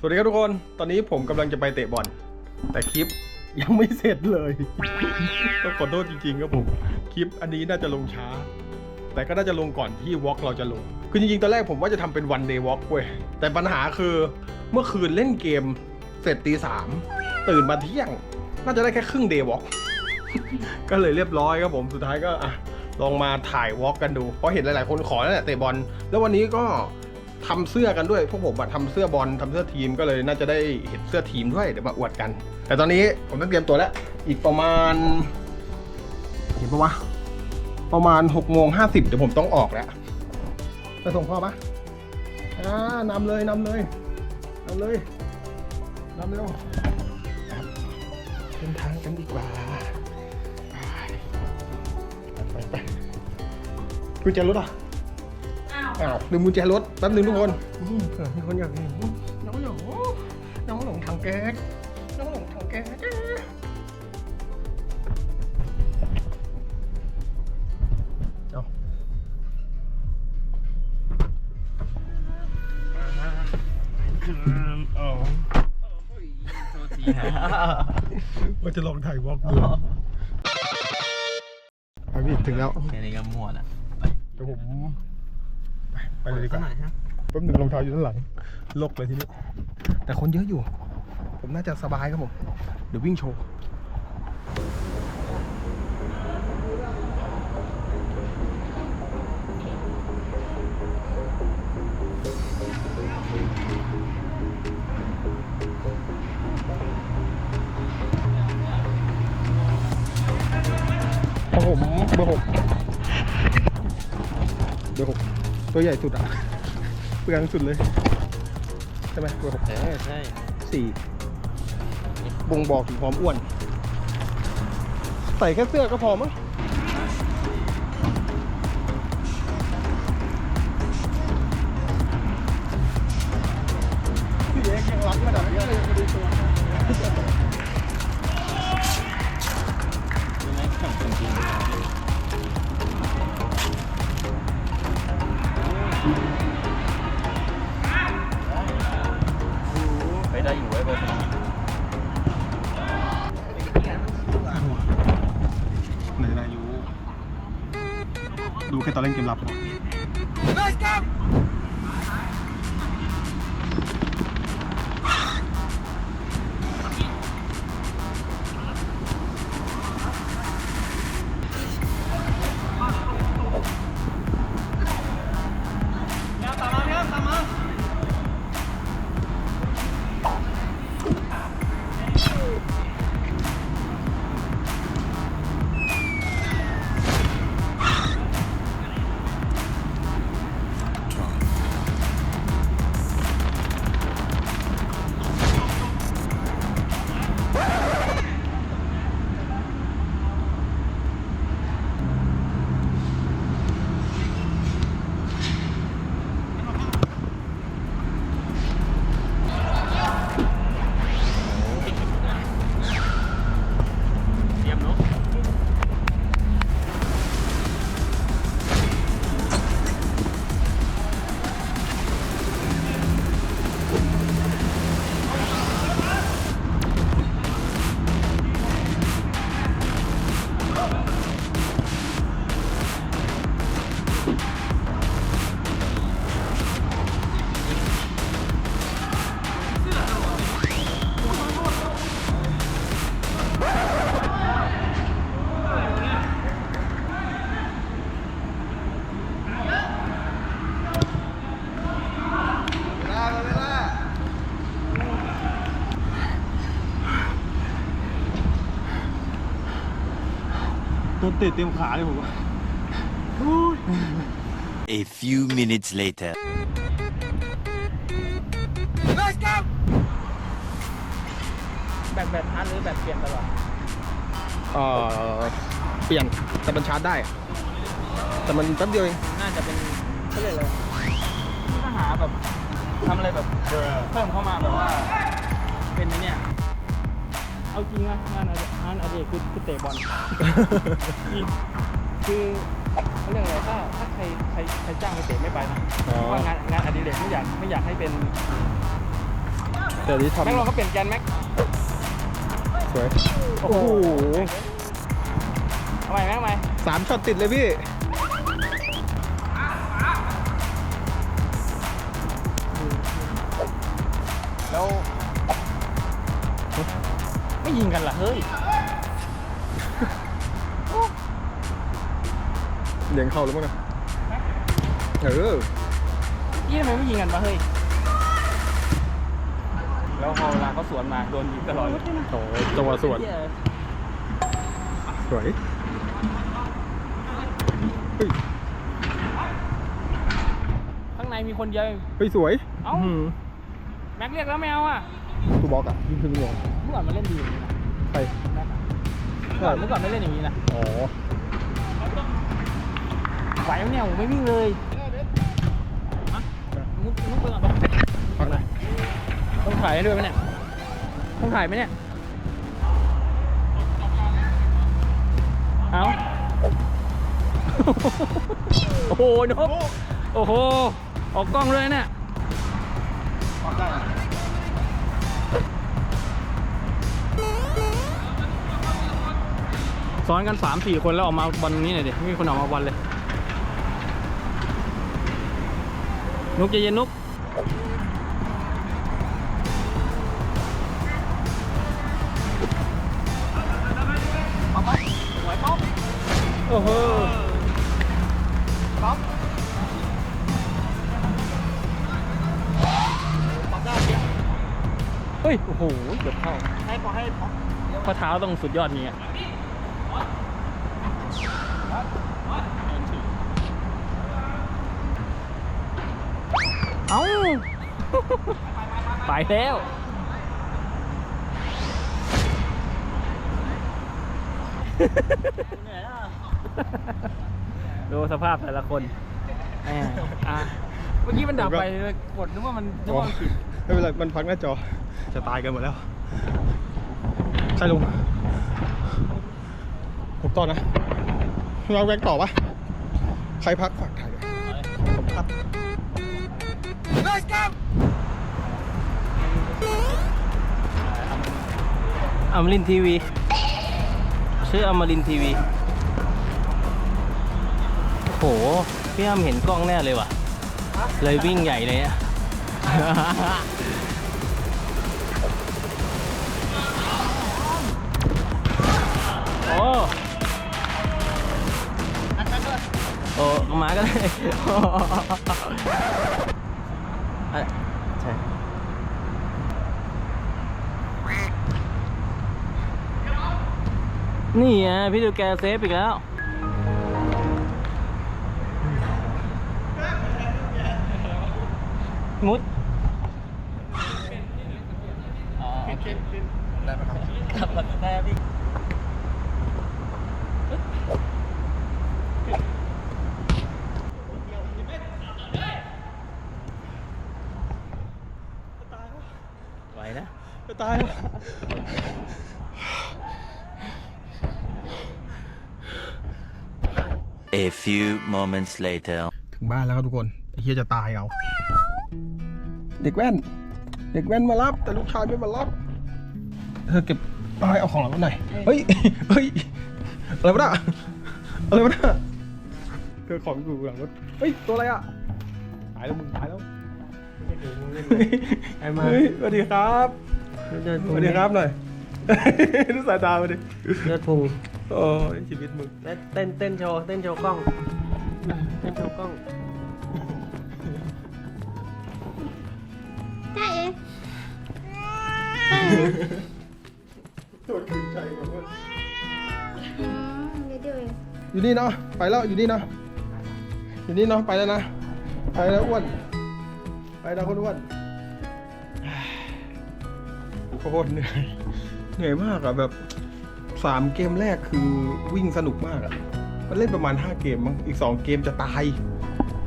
สวัสดีครับทุกคน ตอนนี้ผมกำลังจะไปเตะบอล แต่คลิปยังไม่เสร็จเลย ต้องขอโทษจริงๆครับผม คลิปอันนี้น่าจะลงช้า แต่ก็น่าจะลงก่อนที่วอล์กเราจะลง คือจริงๆ ตอนแรกผมว่าจะทำเป็นวันเดย์วอล์กเว้ย แต่ปัญหาคือเมื่อคืนเล่นเกมเสร็จตีสามตื่นมาเที่ยง น่าจะได้แค่ครึ่งเดย์วอล์กก็เลยเรียบร้อยครับผม สุดท้ายก็อะลองมาถ่ายวอล์กกันดู เพราะเห็นหลายๆ คนขอแล้วแหละเตะบอล แล้ววันนี้ก็ ทำเสื้อกันด้วย พวกผมอะทำเสื้อบอลทำเสื้อทีมก็เลยน่าจะได้เห็นเสื้อทีมด้วยเดี๋ยวมาอวดกัน แต่ตอนนี้ผมต้องเตรียมตัวแล้ว อีกประมาณเห็นปะวะประมาณ6กโมงห้าสิบเดี๋ยวผมต้องออกแล้วไปส่งพ่อปะอ่านำเลยนำเลยนำเลยนำเร็วเดินทางกันดีกว่าไปไปกุญแจรถอะ อ้าวอ้าวลืมกุญแจรถแป๊บนึงทุกคนอืมเผื่อมีคนอยากเห็นน้องหลงน้องหลงถังแก๊สน้องหลงถังแก๊สเอาว่าจะลองถ่ายวอล์กดูไปพี่ถึงแล้ว แค่นี้ก็มั่วละ เดี๋ยวผม ไปไปเลยดีกว่า แป๊บหนึ่งรองเท้าอยู่ด้านหลัง ลกเลยทีนี้ แต่คนเยอะอยู่ ผมน่าจะสบายครับผม เดี๋ยววิ่งโชว์ ตัวใหญ่สุดอะ เปลืองสุดเลย ใช่ไหมเบอร์หกเออใช่สี่บ่งบอกถึงความอ้วน ใส่แค่เสื้อก็พอมั้ง ดูแค่ตอนเล่นเกมลับพอ โดนเตะเต็มขาเลยผมว่า A few minutes later. แบบแบบทันหรือแบบเปลี่ยนตลอดเอ่อเปลี่ยนแต่มันชาร์จได้ แต่มันแป๊บเดียวเองน่าจะเป็นเขาเรียกอะไรถ้าหาแบบทำอะไรแบบเพิ่มเข้ามาแบบว่า เป็นไอ้เนี่ย เอาจริงนะงานอดิงานอดิเรกคือคือเตะบอลจริงคือเขาเรียกอะไรถ้าถ้าใครใครใครจ้างไปเตะไม่ไปนะอ๋อ เพราะว่างานงานอดิเรกไม่อยากไม่อยากให้เป็นแต่ที่แม็กลองทำก็เปลี่ยนแกนแม็กสวย โอ้โอ้โหโหทำไมแม็กทำไมสามช็อตติดเลยพี่ แล้ว ไม่ยิงกันเหรอเฮ้ยเลี้ยงเข้าแล้วมั้งนะเออยี่ทำไมไม่ยิงกันวะเฮ้ย แล้วพอเวลาเขาสวนมาโดนยิงตลอดเลยโอ้ยจังหวะสวนเหี้ยสวยเฮ้ยข้างในมีคนเดียวเองเฮ้ยสวย เอ้าหืมแม็กเรียกแล้วไม่เอาอะ ตูบล็อกอะยิงถึงหัวเมื่อก่อนมันเล่นดีอย่างนี้นะใครแม็กอะเมื่อก่อนเมื่อก่อนไม่เล่นอย่างนี้นะอ๋อไหวไหมเนี่ยผมไม่วิ่งเลยฮะมุกมุกไปก่อนปะพักหน่อยต้องถ่ายให้ด้วยไหมเนี่ยต้องถ่ายไหมเนี่ยเอาโอ้โหนกโอ้โห ออกกล้องเลยเนี่ย ซ้อนกันสามสี่คนแล้วออกมาบอลนี้หน่อยดิไม่มีคนออกมาบอลเลย นุกใจเย็นนุกโอ้โหเฮ้ย โอ้โห เกือบเข้า ให้พอให้พอข้อเท้าต้องสุดยอดนี้อะ เอ้า ไปแล้วดูสภาพแต่ละคนแหมอะเมื่อกี้มันดับไปกดนึกว่ามันนึกว่ามันผิดไม่เป็นไร มันพักหน้าจอ จะตายกันหมดแล้วใครลงผมต่อนะเราแวงต่อปะใครพักฝากถ่ายด้วยผมพัก อมรินทีวี ชื่ออมรินทีวี โห พี่อ้ำเห็นกล้องแน่เลยว่ะ เลยวิ่งใหญ่เลยอะโอ้โอ้มาก็ได้ ใช่นี่ไงพี่ดูแกเซฟอีกแล้วมุดอ๋อโอเคได้ไหมครับได้ครับพี่ไหวนะ จะตายแล้ว A few moments later. ถึงบ้านแล้วครับทุกคนไอ้เฮียจะตายเอา เด็กแว่น เด็กแว่นมารับ แต่ลูกชายไม่มารับ เธอเก็บป้ายเอาของเราไว้หน่อยเฮ้ย เฮ้ย อะไรวะน่ะอะไรวะน่ะเธอของอยู่หลังรถ เฮ้ย ตัวอะไรอะ ตายแล้วมึงตายแล้ว ไอ้มา เฮ้ยสวัสดีครับ เดินสวัสดีครับหน่อย ดูสายตามาดิเลือดพุงโอ้ยชีวิตมึงเต้นเต้นโชว์เต้นโชว์กล้องเต้นโชว์กล้องจ้าเอ๋โดนขืนใจแบบว่าอืมเดี๋ยวเดี๋ยวเองอยู่นี่เนาะไปแล้วอยู่นี่เนาะอยู่นี่เนาะไปแล้วนะไปแล้วอ้วนไปแล้วคนอ้วน โคตรเหนื่อยเหนื่อยมากอะแบบสามเกมแรกคือวิ่งสนุกมากอะมันเล่นประมาณห้าเกมมั้งอีกสองเกมจะตาย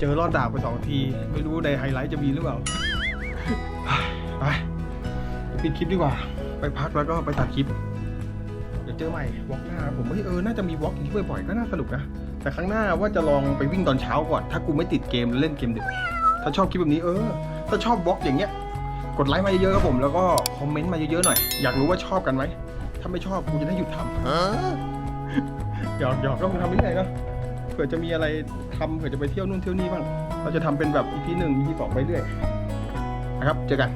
เจอรอดดาบไปสองที ไม่รู้ในไฮไลท์จะมีหรือเปล่าไปปิดคลิปดีกว่า ไปพักแล้วก็ไปตัดคลิป เดี๋ยวเจอใหม่วอล์กหน้า ผมเฮ้ยเออ น่าจะมีวอล์กอย่างนี้บ่อยๆ ก็น่าสนุกนะ แต่ครั้งหน้าว่าจะลองไปวิ่งตอนเช้าก่อน ถ้ากูไม่ติดเกมแล้วเล่นเกมดึก ถ้าชอบคลิปแบบนี้เออ ถ้าชอบวอล์กอย่างเงี้ย กดไลค์มาเยอะๆครับผมแล้วก็คอมเมนต์มาเยอะๆหน่อย อยากรู้ว่าชอบกันไหม ถ้าไม่ชอบกูจะได้หยุดทำหยอกหยอกก็คงทำไม่ได้เนอะเผื่อจะมีอะไรทำเผื่อจะไปเที่ยวนู่นเที่ยวนี่บ้าง เราจะทำเป็นแบบ EP หนึ่ง EP สองไปเรื่อยนะครับ เจอกัน